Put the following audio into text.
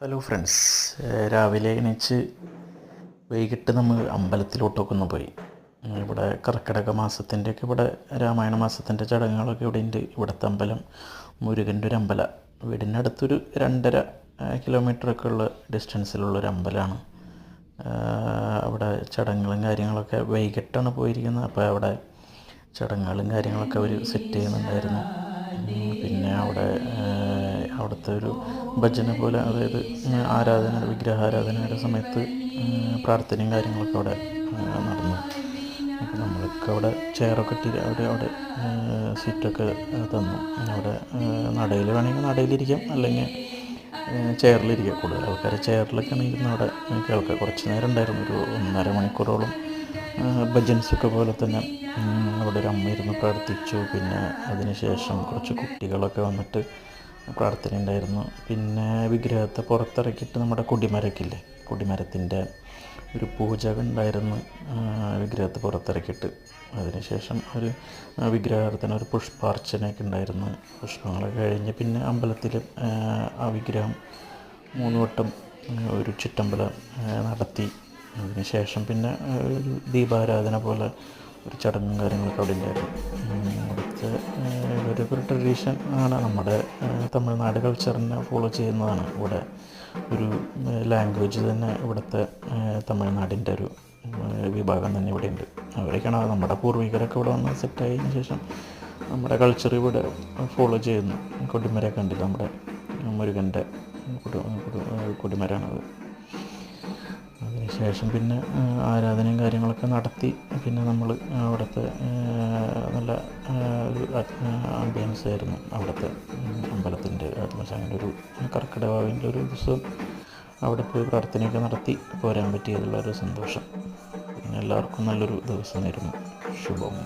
Hello friends രാവിലെ എണീച്ച് വൈകിട്ട് നമ്മൾ അമ്പലത്തിലോട്ടൊക്കെ ഒന്ന് പോയി. ഇവിടെ കർക്കിടക മാസത്തിന്റെയൊക്കെ ഇവിടെ രാമായണ മാസത്തിന്റെ ചടങ്ങുകളൊക്കെ ഇവിടെ ഉണ്ട്. ഇവിടുത്തെ അമ്പലം മുരുകന്റെ ഒരു അമ്പല. വീടിനടുത്തൊരു രണ്ടര കിലോമീറ്ററൊക്കെ ഉള്ള ഡിസ്റ്റൻസിലുള്ള ഒരു അമ്പലമാണ്. അവിടെ ചടങ്ങുകളും കാര്യങ്ങളൊക്കെ വൈകിട്ടാണ് പോയിരിക്കുന്നത്. അപ്പോൾ അവിടെ ചടങ്ങുകളും കാര്യങ്ങളൊക്കെ അവർ സെറ്റ് ചെയ്യുന്നുണ്ടായിരുന്നു. പിന്നെ അവിടെ അവിടുത്തെ ഒരു ഭജന പോലെ അതായത് ആരാധന വിഗ്രഹാരാധനയുടെ സമയത്ത് പ്രാർത്ഥനയും കാര്യങ്ങളൊക്കെ അവിടെ നടന്നു. അപ്പോൾ നമ്മൾക്ക് അവിടെ ചെയറൊക്കെ ഇട്ടി അവിടെ അവിടെ സീറ്റൊക്കെ തന്നു. അവിടെ നടയിൽ വേണമെങ്കിൽ നടയിലിരിക്കാം അല്ലെങ്കിൽ ചെയറിലിരിക്കുക ചെയറിലിരിക്കാം. കൂടുതൽ ആൾക്കാർ ചെയറിലൊക്കെ ഇരുന്ന് അവിടെ കേൾക്കുക കുറച്ച് നേരം ഉണ്ടായിരുന്നു. ഒരു ഒന്നര മണിക്കൂറോളം ഭജൻസൊക്കെ പോലെ തന്നെ അവിടെ ഒരു അമ്മ ഇരുന്ന് പ്രാർത്ഥിച്ചു. പിന്നെ അതിനുശേഷം കുറച്ച് കുട്ടികളൊക്കെ വന്നിട്ട് പ്രാർത്ഥന ഉണ്ടായിരുന്നു പിന്നെ വിഗ്രഹത്തെ പുറത്തിറക്കിയിട്ട് നമ്മുടെ കൊടിമരക്കില്ലേ? കൊടിമരത്തിന്റെ ഒരു പൂജ ഉണ്ടായിരുന്നു. വിഗ്രഹത്തെ പുറത്തിറക്കിയിട്ട്. അതിനുശേഷം ഒരു വിഗ്രഹാർത്ഥന ഒരു പുഷ്പാർച്ചനയൊക്കെ ഉണ്ടായിരുന്നു. പുഷ്പങ്ങളൊക്കെ കഴിഞ്ഞ് പിന്നെ അമ്പലത്തിൽ ആ വിഗ്രഹം മൂന്ന് വട്ടം ഒരു ചുറ്റമ്പലം നടത്തി. അതിനുശേഷം പിന്നെ ഒരു ദീപാരാധന പോലെ ഒരു ചടങ്ങും കാര്യങ്ങളൊക്കെ അവിടെ ഉണ്ടായിരുന്നു. അടുത്ത ഒരു ട്രഡീഷൻ ആണ് നമ്മുടെ തമിഴ്നാട് കൾച്ചറിനെ ഫോളോ ചെയ്യുന്നതാണ്. ഇവിടെ ഒരു ലാംഗ്വേജ് തന്നെ ഇവിടുത്തെ തമിഴ്നാടിന്റെ ഒരു വിഭാഗം തന്നെ ഇവിടെ ഉണ്ട് അവരൊക്കെയാണ് നമ്മുടെ പൂർവികരൊക്കെ ഇവിടെ വന്ന് സെറ്റായതിനു ശേഷം നമ്മുടെ കൾച്ചർ ഇവിടെ ഫോളോ ചെയ്യുന്നു. കൊടിമരമൊക്കെ ഉണ്ട് നമ്മുടെ മുരുകന്റെ കൊടിമരാണത്. അതിനുശേഷം പിന്നെ ആരാധനയും കാര്യങ്ങളൊക്കെ നടത്തി പിന്നെ നമ്മൾ അവിടുത്തെ നല്ല ഒരു ആംബിയൻസ് ആയിരുന്നു അവിടുത്തെ അമ്പലത്തിന്റെ അങ്ങനെ ഒരു കർക്കിടവാവിന്റെ ഒരു ദിവസം അവിടെ പോയി പ്രാർത്ഥനയൊക്കെ നടത്തി പോരാൻ പറ്റിയതുള്ള ഒരു സന്തോഷം. പിന്നെ എല്ലാവർക്കും നല്ലൊരു ദിവസമായിരുന്നു ശുഭം.